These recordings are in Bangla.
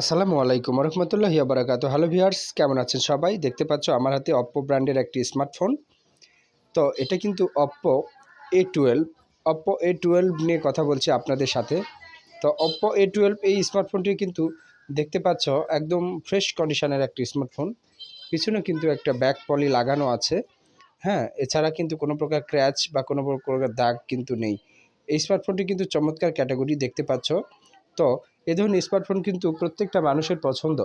আসসালামু আলাইকুম রহমতুল্লাহ বারাকাতু। হ্যালো ভিউয়ার্স কেমন আছেন সবাই? দেখতে পাচ্ছ আমার হাতে অপ্পো ব্র্যান্ডের একটি স্মার্টফোন তো এটা কিন্তু Oppo A twelve Oppo A twelve নিয়ে কথা বলছি আপনাদের সাথে। তো অপ্পো এ টুয়েলভ এই স্মার্টফোনটি কিন্তু দেখতে পাচ্ছ একদম ফ্রেশ কন্ডিশনের একটি স্মার্টফোন পিছনে কিন্তু একটা ব্যাক পলি লাগানো আছে। হ্যাঁ এছাড়া কিন্তু কোনো প্রকার ক্র্যাচ বা কোনো প্রকার দাগ কিন্তু নেই। এই স্মার্টফোনটি কিন্তু চমৎকার ক্যাটাগরি দেখতে পাচ্ছ। তো এ ধরনের স্মার্টফোন কিন্তু প্রত্যেকটা মানুষের পছন্দ।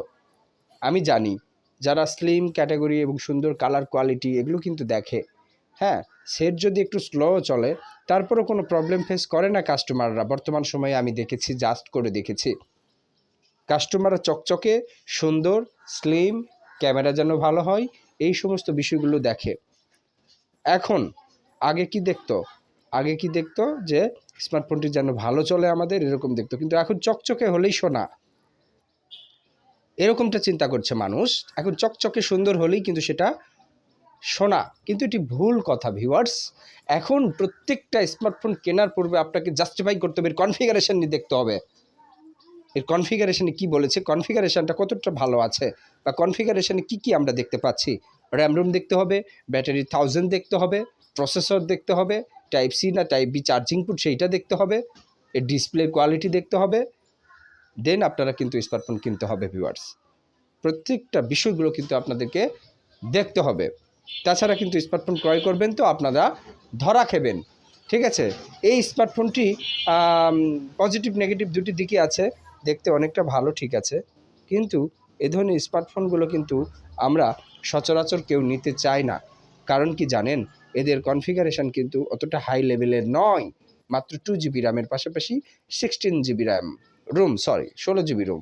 আমি জানি যারা স্লিম ক্যাটাগরি এবং সুন্দর কালার কোয়ালিটি এগুলো কিন্তু দেখে। হ্যাঁ সেট যদি একটু স্লো চলে, তারপরও কোনো প্রবলেম ফেস করে না কাস্টমাররা বর্তমান সময়ে আমি দেখেছি জাস্ট করে দেখেছি। কাস্টমাররা চকচকে, সুন্দর স্লিম ক্যামেরা যেন ভালো হয়, এই সমস্ত বিষয়গুলো দেখে। এখন, আগে কি দেখতো? আগে কি দেখতো যে স্মার্টফোনটি যেন ভালো চলে আমাদের, এরকম দেখতো। কিন্তু এখন চকচকে হলেই শোনা এরকমটা চিন্তা করছে মানুষ। এখন চকচকে সুন্দর হলেই কিন্তু সেটা শোনা কিন্তু এটি ভুল কথা ভিউয়ার্স এখন প্রত্যেকটা স্মার্টফোন কেনার পূর্বে আপনাকে জাস্টিফাই করতে হবে, এর কনফিগারেশন নিয়ে দেখতে হবে। এর কনফিগারেশনে কি বলেছে? কনফিগারেশনটা কতটা ভালো আছে? বা কনফিগারেশনে কি কি আমরা দেখতে পাচ্ছি? র্যাম রুম দেখতে হবে ব্যাটারি থাউজেন্ড দেখতে হবে প্রসেসর দেখতে হবে টাইপ সি না টাইপ বি চার্জিং পুট সেইটা দেখতে হবে, এর ডিসপ্লের কোয়ালিটি দেখতে হবে দেন আপনারা কিন্তু স্মার্টফোন কিনতে হবে ভিউয়ার্স প্রত্যেকটা বিষয়গুলো কিন্তু আপনাদেরকে দেখতে হবে। তাছাড়া কিন্তু স্মার্টফোন ক্রয় করবেন তো আপনারা ধরা খেবেন, ঠিক আছে? এই স্মার্টফোনটি পজিটিভ নেগেটিভ দুটি দিকই আছে, দেখতে অনেকটা ভালো, ঠিক আছে? কিন্তু এ ধরনের স্মার্টফোনগুলো কিন্তু আমরা সচরাচর কেউ নিতে চাই না। কারণ কি জানেন? এদের কনফিগারেশন কিন্তু অতটা হাই লেভেলের নয়। মাত্র টু জিবি র্যামের পাশাপাশি sixteen GB RAM ROM sorry ষোলো জিবি রুম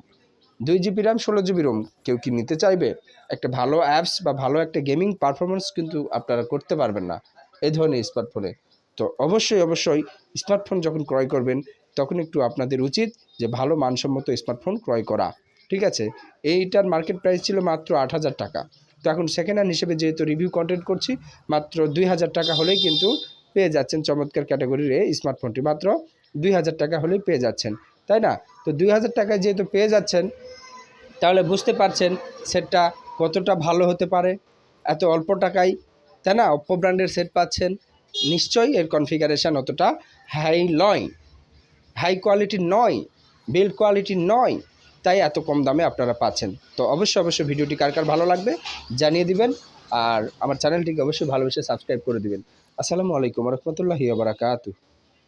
দুই জিবি র্যাম ষোলো জিবি রুম কেউ কি নিতে চাইবে? একটা ভালো অ্যাপস বা ভালো একটা গেমিং পারফরমেন্স কিন্তু আপনারা করতে পারবেন না এই ধরনের স্মার্টফোনে তো অবশ্যই অবশ্যই স্মার্টফোন যখন ক্রয় করবেন, তখন একটু আপনাদের উচিত যে ভালো মানসম্মত স্মার্টফোন ক্রয় করা। ঠিক আছে? এইটার মার্কেট প্রাইস ছিল মাত্র আট হাজার টাকা। তো এখন সেকেন্ড হ্যান্ড হিসেবে যেহেতু রিভিউ কন্টেন্ট করছি, মাত্র দুই হাজার টাকা হলেই কিন্তু পেয়ে যাচ্ছেন চমৎকার ক্যাটাগরির এই স্মার্টফোনটি মাত্র দুই হাজার টাকা হলেই পেয়ে যাচ্ছেন, তাই না? তো দুই হাজার টাকায় যেহেতু পেয়ে যাচ্ছেন, তাহলে বুঝতে পারছেন সেটটা কতটা ভালো হতে পারে। এত অল্প টাকায়, তাই না? অপ্পো ব্র্যান্ডের সেট পাচ্ছেন। নিশ্চয়ই এর কনফিগারেশান অতটা হাই নয়। হাই কোয়ালিটি নয় বিল্ড কোয়ালিটি নয়। তাই এত কম দামে আপনারা পাচ্ছেন। তো অবশ্যই অবশ্যই ভিডিওটি কার কার ভালো লাগবে জানিয়ে দিবেন আর আমার চ্যানেলটিকে অবশ্যই ভালোবেসে সাবস্ক্রাইব করে দিবেন। আসসালামু আলাইকুম রহমতুল্লাহি বারাকাতু